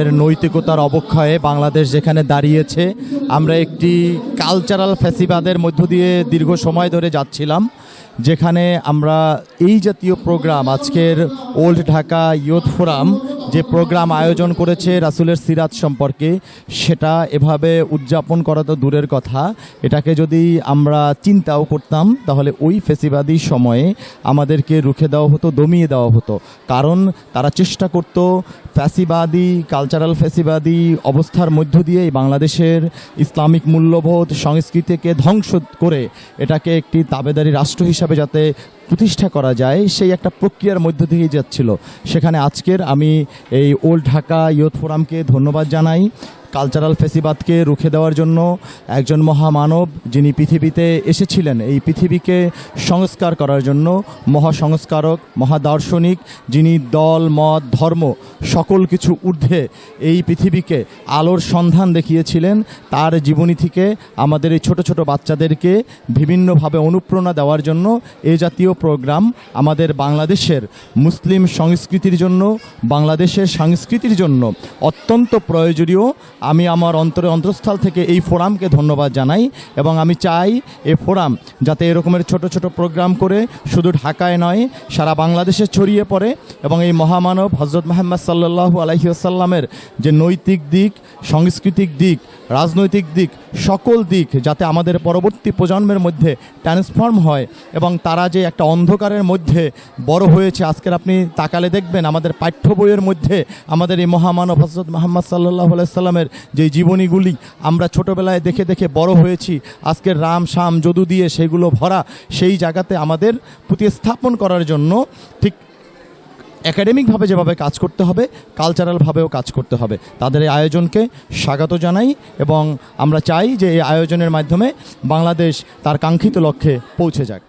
এর নৈতিকতার অবক্ষয়ে বাংলাদেশ যেখানে দাঁড়িয়েছে, আমরা একটি কালচারাল ফ্যাসিবাদের মধ্য দিয়ে দীর্ঘ সময় ধরে যাচ্ছিলাম, যেখানে আমরা এই জাতীয় প্রোগ্রাম আজকের ওল্ড ঢাকা ইয়ুথ ফোরাম যে প্রোগ্রাম আয়োজন করেছে রাসুলের সিরাত সম্পর্কে, সেটা এভাবে উদযাপন করা তো দূরের কথা। এটাকে যদি আমরা চিন্তাও করতাম, তাহলে ওই ফেসিবাদী সময়ে আমাদেরকে রুখে দেওয়া হতো, দমিয়ে দেওয়া হতো। কারণ তারা চেষ্টা করত ফ্যাসিবাদী কালচারাল ফ্যাসিবাদী অবস্থার মধ্য দিয়ে বাংলাদেশের ইসলামিক মূল্যবোধ, সংস্কৃতিকে ধ্বংস করে এটাকে একটি তাবেদারি রাষ্ট্র হিসাবে যাতে প্রতিষ্ঠা করা যায়, সেই একটা প্রক্রিয়ার মধ্য দিয়ে যাচ্ছিল। সেখানে আজকের আমি এই ওল্ড ঢাকা ইয়ুথ ফোরামকে ধন্যবাদ জানাই। কালচারাল ফেসিবাদকে রুখে দেওয়ার জন্য একজন মহামানব যিনি পৃথিবীতে এসেছিলেন, এই পৃথিবীকে সংস্কার করার জন্য মহাসংস্কারক, মহাদার্শনিক যিনি দল, মত, ধর্ম সকল কিছু ঊর্ধ্বে এই পৃথিবীকে আলোর সন্ধান দেখিয়েছিলেন, তার জীবনী থেকে আমাদের এই ছোট ছোট বাচ্চাদেরকে বিভিন্নভাবে অনুপ্রেরণা দেওয়ার জন্য এ জাতীয় প্রোগ্রাম আমাদের বাংলাদেশের মুসলিম সংস্কৃতির জন্য, বাংলাদেশের সংস্কৃতির জন্য অত্যন্ত প্রয়োজনীয়। আমি আমার অন্তরে অন্তঃস্থল থেকে এই ফোরামকে ধন্যবাদ জানাই এবং আমি চাই এ ফোরাম যাতে এরকমের ছোট ছোট প্রোগ্রাম করে শুধু ঢাকায় নয়, সারা বাংলাদেশে ছড়িয়ে পড়ে এবং এই মহামানব হজরত মোহাম্মদ সাল্লু আলহিউসাল্লামের যে নৈতিক দিক, সাংস্কৃতিক দিক, রাজনৈতিক দিক সকল দিক যাতে আমাদের পরবর্তী প্রজন্মের মধ্যে ট্রান্সফর্ম হয় এবং তারা যে একটা অন্ধকারের মধ্যে বড় হয়েছে, আজকের আপনি তাকালে দেখবেন আমাদের পাঠ্য বইয়ের মধ্যে আমাদের এই মহামানব হজরত মোহাম্মদ সাল্লাহ সাল্লামের যে জীবনীগুলি আমরা ছোটবেলায় দেখে দেখে বড় হয়েছি, আজকের রাম, শাম, যদু দিয়ে সেগুলো ভরা সেই জায়গাতে আমাদের প্রতিস্থাপন করার জন্য ঠিক একাডেমিকভাবে যেভাবে কাজ করতে হবে কালচারালভাবেও কাজ করতে হবে। তাদের এই আয়োজনকে স্বাগত জানাই এবং আমরা চাই যে এই আয়োজনের মাধ্যমে বাংলাদেশ তার কাঙ্ক্ষিত লক্ষ্যে পৌঁছে যাক।